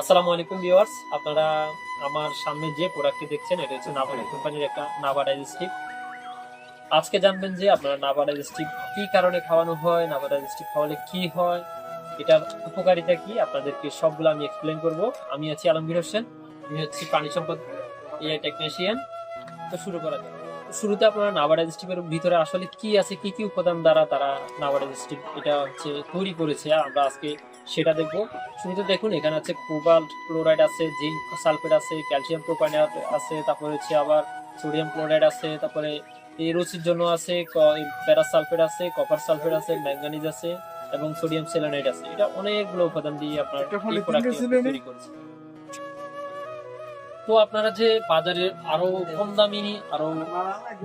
আসসালামু আলাইকুম ভিউয়ার্স। আপনারা আমার সামনে যে প্রোডাক্টটি দেখছেন, এটা হচ্ছে নাভাডা কোম্পানির একটা নাভা ডাইজেস্টিভ আজকে জানবেন যে আপনারা নাভা ডাইজেস্টিভ কি কারণে খাওয়ানো হয় নাভা ডাইজেস্টিভ খাওয়ালে কি হয়, এটার উপকারিতা কি, আপনাদেরকে সবগুলো আমি এক্সপ্লেন করব। আমি আছি আলমগীর হোসেন, আমি হচ্ছি প্রাণী সম্পদ এআই টেকনিশিয়ান তো শুরু করা যাক। শুরুতে আপনারা নাভা ডাইজেস্টিভের ভিতরে আসলে কি আছে কি কি উপাদান দ্বারা তারা নাভা ডাইজেস্টিভ এটা হচ্ছে তৈরি করেছে আমরা আজকে সেটা দেখব। শুরুতে দেখুন এখানে আছে কোবাল্ট ক্লোরাইড আছে জিঙ্ক সালফেট আছে ক্যালসিয়াম প্রোপাইনাট আছে তারপরে হচ্ছে আবার সোডিয়াম ক্লোরাইড আছে তারপরে এই রুচির জন্য আছে প্যারাস সালফেট আছে কপার সালফেট আছে ম্যাঙ্গানিজ আছে এবং সোডিয়াম সেলানাইড আছে। এটা অনেকগুলো উপাদান দিয়ে আপনার তৈরি করেছে। তো আপনারা যে বাজারে আরও কম দামি আরও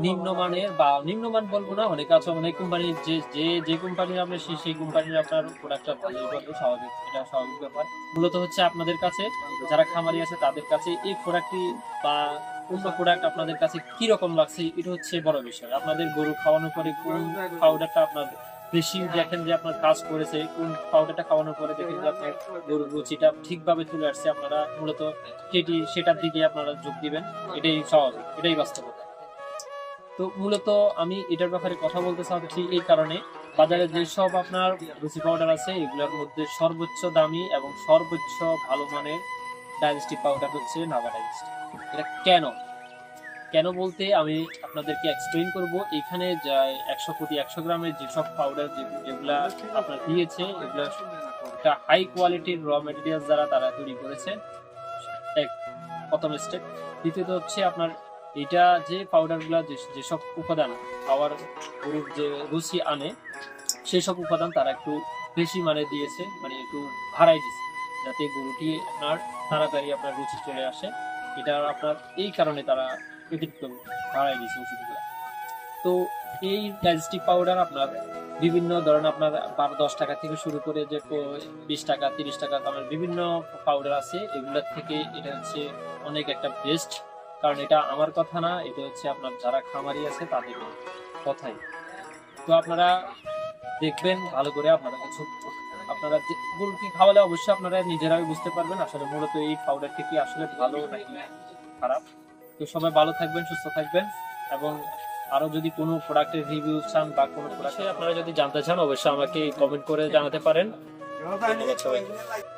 নিম্নমানের বা নিম্নমান বলব না, অনেক আছে, অনেক কোম্পানির যে যে যে কোম্পানির আপনি সেই সেই কোম্পানির আপনার প্রোডাক্টটা করবে, স্বাভাবিক, এটা স্বাভাবিক ব্যাপার। মূলত হচ্ছে আপনাদের কাছে, যারা খামারি আছে তাদের কাছে এই প্রোডাক্টটি বা অন্য প্রোডাক্ট আপনাদের কাছে কি রকম লাগছে, এটা হচ্ছে বড় বিষয়। আপনাদের গরু খাওয়ানোর পরে কোন পাউডারটা আপনার বেশি দেখেন যে আপনার কাজ করেছে কোন পাউডারটা খাওয়ানোর পরে দেখেন যে আপনার গরুর রুচিটা ঠিকভাবে চলে আসছে আপনারা মূলত সেটি সেটার দিকে আপনারা যোগ দিবেন এটাই স্বাভাবিক এটাই বাস্তবতা। তো মূলত আমি এটার ব্যাপারে কথা বলতে চাচ্ছি এই কারণে বাজারে যেসব আপনার রুচি পাউডার আছে এগুলোর মধ্যে সর্বোচ্চ দামি এবং সর্বোচ্চ ভালো মানের ডাইজেস্টিভ পাউডার হচ্ছে নাভা ডাইজেস্টিভ এটা কেন? কেন বলতে আমি আপনাদেরকে এক্সপ্লেইন করব। এখানে একশো কোটি, একশো গ্রামের যেসব পাউডার যেগুলা আপনার দিয়েছে, এগুলো একটা হাই কোয়ালিটির র মেটেরিয়াল যারা তারা তৈরি করেছে। এক, প্রথম স্টেপ দ্বিতীয়ত হচ্ছে আপনার এটা যে পাউডারগুলো যেসব উপাদান খাওয়ার গরুর যে রুচি আনে সেই সব উপাদান তারা একটু বেশি মানে দিয়েছে মানে একটু ভাড়াই দিয়েছে, যাতে গরুটি আপনার তাড়াতাড়ি আপনার রুচি চলে আসে। এটা আপনার এই কারণে তারা ভাড়াই দিয়েছে ওষুধগুলো। তো এই ডাইজেস্টিভ পাউডার আপনার বিভিন্ন ধরনের আপনার বারো, দশ টাকা থেকে শুরু করে যে বিশ টাকা, তিরিশ টাকা দামের বিভিন্ন পাউডার আছে, এগুলোর থেকে এটা হচ্ছে অনেক একটা বেস্ট কারণ এটা আমার কথা না, এটা হচ্ছে আপনার যারা খামারি আছে তাদের কথাই। তো আপনারা দেখবেন, ভালো করে আপনারা কিছু আপনারা গরুকে খাওয়ালে অবশ্যই আপনারা নিজেরাই বুঝতে পারবেন। আসলে মূলত এই পাউডারটি কি আসলে ভালো নাকি খারাপ? তো সবাই ভালো থাকবেন সুস্থ থাকবেন এবং আরও যদি কোনো প্রোডাক্টের রিভিউ চান বা কোনো প্রোডাক্ট আপনারা যদি জানতে চান অবশ্যই আমাকে কমেন্ট করে জানাতে পারেন। ধন্যবাদ সবাইকে।